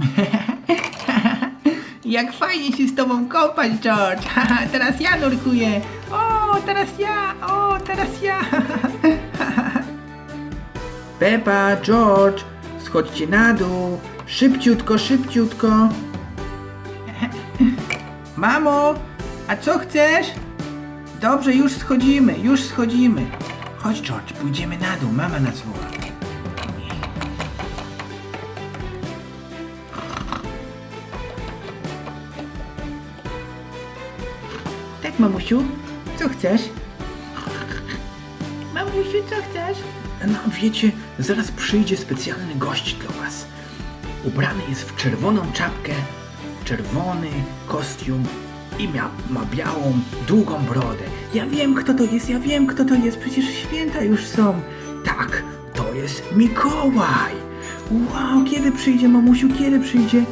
Jak fajnie się z tobą kąpać, George. Teraz ja nurkuję. O, teraz ja. O, teraz ja. Pepa, George, schodźcie na dół. Szybciutko, szybciutko. Mamo, a co chcesz? Dobrze, już schodzimy, już schodzimy. Chodź, George, pójdziemy na dół, mama nas woła. Tak, mamusiu, co chcesz? Mamusiu, co chcesz? No, wiecie, zaraz przyjdzie specjalny gość do was. Ubrany jest w czerwoną czapkę, czerwony kostium i mia, ma białą, długą brodę. Ja wiem, kto to jest, ja wiem, kto to jest, przecież święta już są. Tak, to jest Mikołaj. Wow, kiedy przyjdzie, mamusiu, kiedy przyjdzie?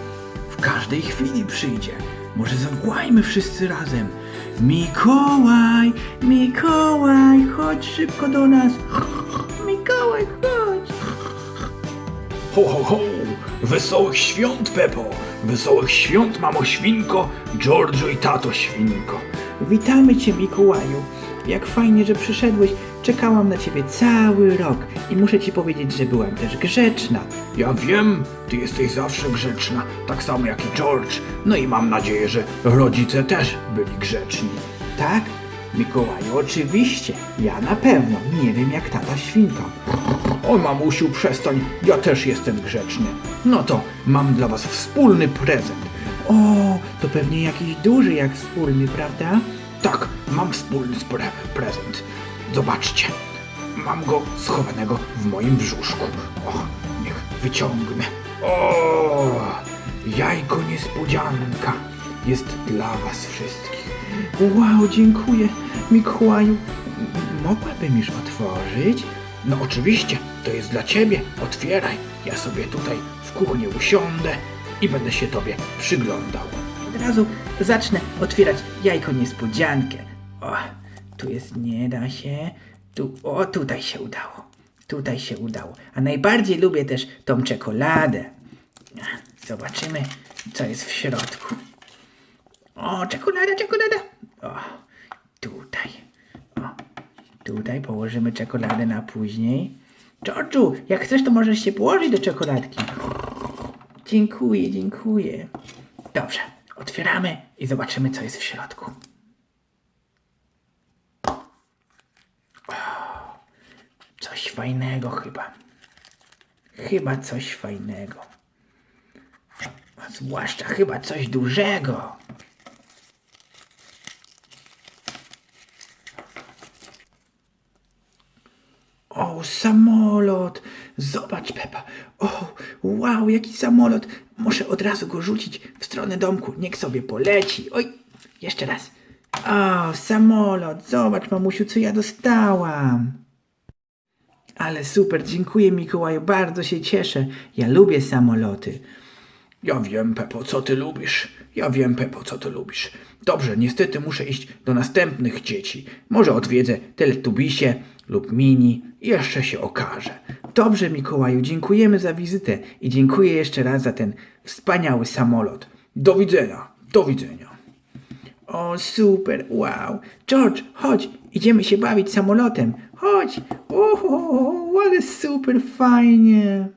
W każdej chwili przyjdzie. Może zawołajmy wszyscy razem. Mikołaj, Mikołaj, chodź szybko do nas. Mikołaj, chodź. Ho, ho, ho! Wesołych świąt, Pepo! Wesołych świąt, mamo świnko, Giorgio i tato świnko. Witamy Cię, Mikołaju. Jak fajnie, że przyszedłeś. Czekałam na Ciebie cały rok i muszę Ci powiedzieć, że byłam też grzeczna. Ja wiem, ty jesteś zawsze grzeczna, tak samo jak i George. No i mam nadzieję, że rodzice też byli grzeczni. Tak? Mikołaju, oczywiście. Ja na pewno. Nie wiem jak tata świnka. Oj, mamusiu, przestań, ja też jestem grzeczny. No to mam dla was wspólny prezent. O, to pewnie jakiś duży jak wspólny, prawda? Tak, mam wspólny spre- prezent. Zobaczcie, mam go schowanego w moim brzuszku. O, niech wyciągnę. O, jajko niespodzianka jest dla was wszystkich. Wow, dziękuję. Mikołaju, mogłabym już otworzyć? No oczywiście, to jest dla ciebie. Otwieraj. Ja sobie tutaj w kuchni usiądę i będę się tobie przyglądał. Od razu zacznę otwierać jajko niespodziankę. O, tu jest, nie da się. Tu, o, tutaj się udało. Tutaj się udało. A najbardziej lubię też tą czekoladę. Zobaczymy, co jest w środku. O, czekolada, czekolada. O, tutaj. O, tutaj położymy czekoladę na później. Georgiu, jak chcesz, to możesz się położyć do czekoladki. Dziękuję, dziękuję. Dobrze, otwieramy i zobaczymy, co jest w środku. O, Coś fajnego chyba. Chyba coś fajnego. A zwłaszcza chyba coś dużego. O, samolot! Zobacz, Pepa. O, wow, jaki samolot! Muszę od razu go rzucić w stronę domku. Niech sobie poleci. Oj, jeszcze raz. O, samolot! Zobacz, mamusiu, co ja dostałam. Ale super, dziękuję Mikołaju, bardzo się cieszę. Ja lubię samoloty. Ja wiem, Pepo, co ty lubisz. Ja wiem, Pepo, co ty lubisz. Dobrze, niestety muszę iść do następnych dzieci. Może odwiedzę Teletubisie lub Mini jeszcze się okaże. Dobrze, Mikołaju, dziękujemy za wizytę i dziękuję jeszcze raz za ten wspaniały samolot. Do widzenia, do widzenia. O, super, wow. George, chodź, idziemy się bawić samolotem. Chodź. O, ale super fajnie.